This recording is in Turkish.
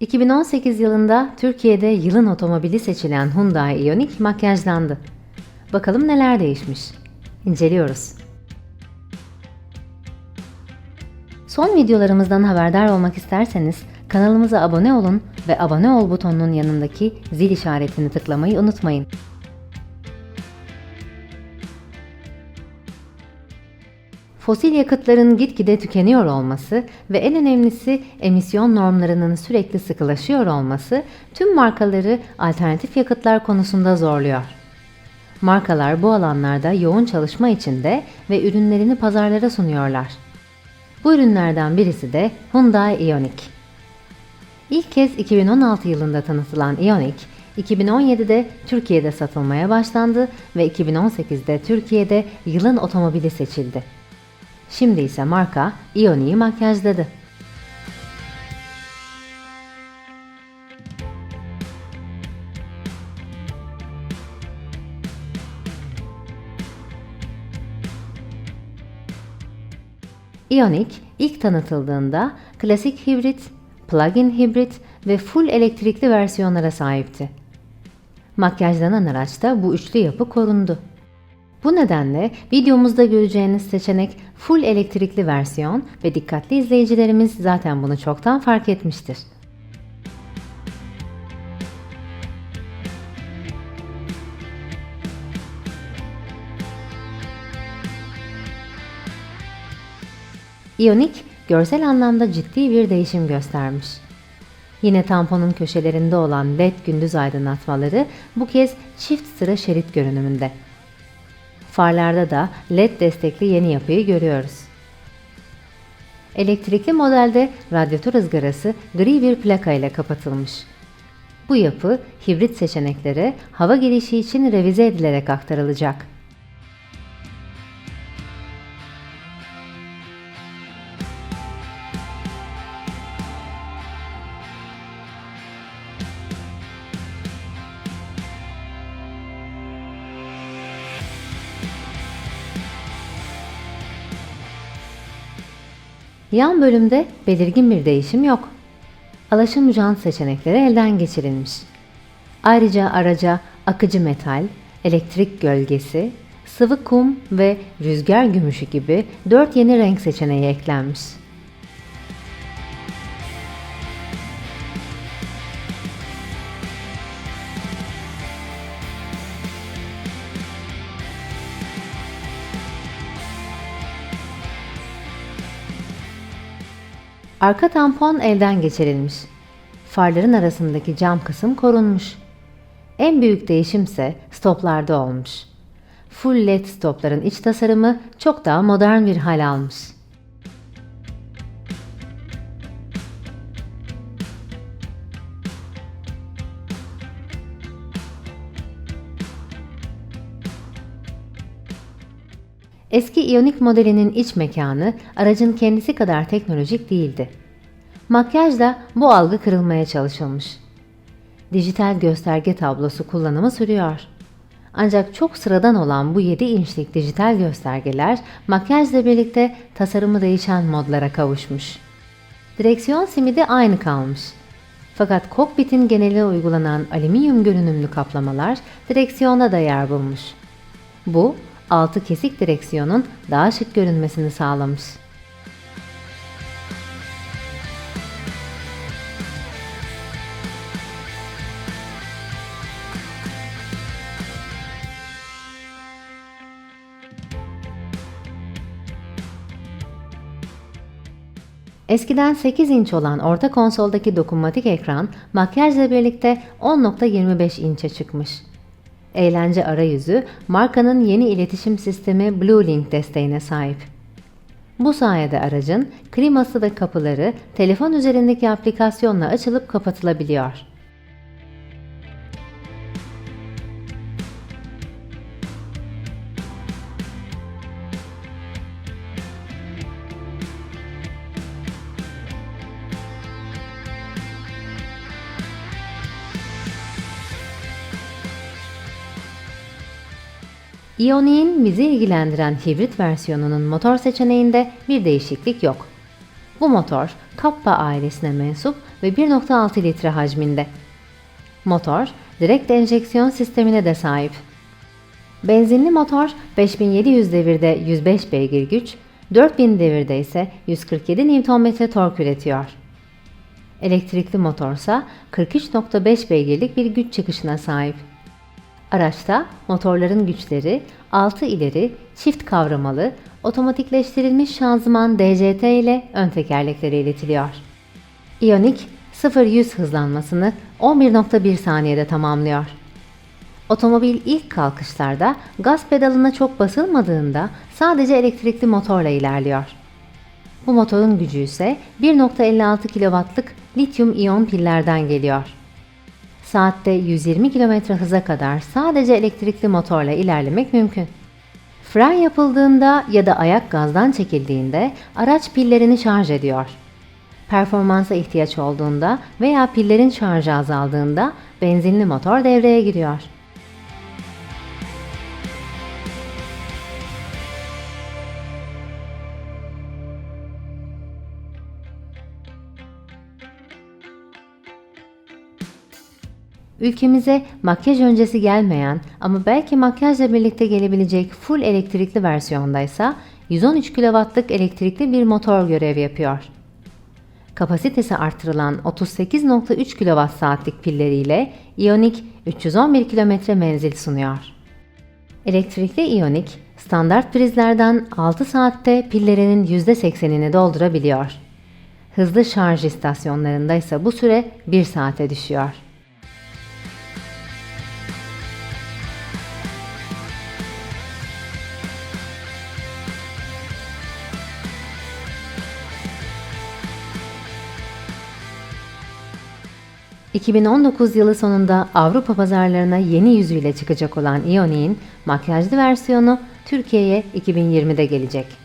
2018 yılında Türkiye'de yılın otomobili seçilen Hyundai Ioniq makyajlandı. Bakalım neler değişmiş. İnceliyoruz. Son videolarımızdan haberdar olmak isterseniz kanalımıza abone olun ve abone ol butonunun yanındaki zil işaretini tıklamayı unutmayın. Fosil yakıtların gitgide tükeniyor olması ve en önemlisi emisyon normlarının sürekli sıkılaşıyor olması tüm markaları alternatif yakıtlar konusunda zorluyor. Markalar bu alanlarda yoğun çalışma içinde ve ürünlerini pazarlara sunuyorlar. Bu ürünlerden birisi de Hyundai Ioniq. İlk kez 2016 yılında tanıtılan Ioniq, 2017'de Türkiye'de satılmaya başlandı ve 2018'de Türkiye'de yılın otomobili seçildi. Şimdi ise marka Ioniq'i makyajladı. Ioniq ilk tanıtıldığında klasik hibrit, plug-in hibrit ve full elektrikli versiyonlara sahipti. Makyajlanan araçta bu üçlü yapı korundu. Bu nedenle videomuzda göreceğiniz seçenek full elektrikli versiyon ve dikkatli izleyicilerimiz zaten bunu çoktan fark etmiştir. Ioniq görsel anlamda ciddi bir değişim göstermiş. Yine tamponun köşelerinde olan led gündüz aydınlatmaları bu kez çift sıra şerit görünümünde. Farlarda da led destekli yeni yapıyı görüyoruz. Elektrikli modelde radyatör ızgarası gri bir plaka ile kapatılmış. Bu yapı hibrit seçeneklere hava girişi için revize edilerek aktarılacak. Yan bölümde belirgin bir değişim yok. Alaşım jant seçenekleri elden geçirilmiş. Ayrıca araca akıcı metal, elektrik gölgesi, sıvı kum ve rüzgar gümüşü gibi 4 yeni renk seçeneği eklenmiş. Arka tampon elden geçirilmiş. Farların arasındaki cam kısım korunmuş. En büyük değişimse stoplarda olmuş. Full led stopların iç tasarımı çok daha modern bir hal almış. Eski Ioniq modelinin iç mekanı aracın kendisi kadar teknolojik değildi. Makyajla bu algı kırılmaya çalışılmış. Dijital gösterge tablosu kullanımı sürüyor. Ancak çok sıradan olan bu 7 inçlik dijital göstergeler makyajla birlikte tasarımı değişen modlara kavuşmuş. Direksiyon simidi aynı kalmış. Fakat kokpitin geneline uygulanan alüminyum görünümlü kaplamalar direksiyona da yer bulmuş. Bu, altı kesik direksiyonun daha şık görünmesini sağlamış. Eskiden 8 inç olan orta konsoldaki dokunmatik ekran makyajla birlikte 10.25 inçe çıkmış. Eğlence arayüzü markanın yeni iletişim sistemi BlueLink desteğine sahip. Bu sayede aracın kliması ve kapıları telefon üzerindeki aplikasyonla açılıp kapatılabiliyor. Ioniq'in bizi ilgilendiren hibrit versiyonunun motor seçeneğinde bir değişiklik yok. Bu motor Kappa ailesine mensup ve 1.6 litre hacminde. Motor direkt enjeksiyon sistemine de sahip. Benzinli motor 5700 devirde 105 beygir güç, 4000 devirde ise 147 Nm tork üretiyor. Elektrikli motorsa 43.5 beygirlik bir güç çıkışına sahip. Araçta motorların güçleri 6 ileri çift kavramalı otomatikleştirilmiş şanzıman DCT ile ön tekerleklere iletiliyor. Ioniq 0-100 hızlanmasını 11.1 saniyede tamamlıyor. Otomobil ilk kalkışlarda gaz pedalına çok basılmadığında sadece elektrikli motorla ilerliyor. Bu motorun gücü ise 1.56 kW'lık lityum iyon pillerden geliyor. Saatte 120 km hıza kadar sadece elektrikli motorla ilerlemek mümkün. Fren yapıldığında ya da ayak gazdan çekildiğinde araç pillerini şarj ediyor. Performansa ihtiyaç olduğunda veya pillerin şarjı azaldığında benzinli motor devreye giriyor. Ülkemize makyaj öncesi gelmeyen ama belki makyajla birlikte gelebilecek full elektrikli versiyondaysa 113 kW'lık elektrikli bir motor görev yapıyor. Kapasitesi artırılan 38.3 kWh pilleriyle Ioniq 311 km menzil sunuyor. Elektrikli Ioniq standart prizlerden 6 saatte pillerinin %80'ini doldurabiliyor. Hızlı şarj istasyonlarında ise bu süre 1 saate düşüyor. ...2019 yılı sonunda Avrupa pazarlarına yeni yüzüyle çıkacak olan Ioniq'in makyajlı versiyonu Türkiye'ye 2020'de gelecek.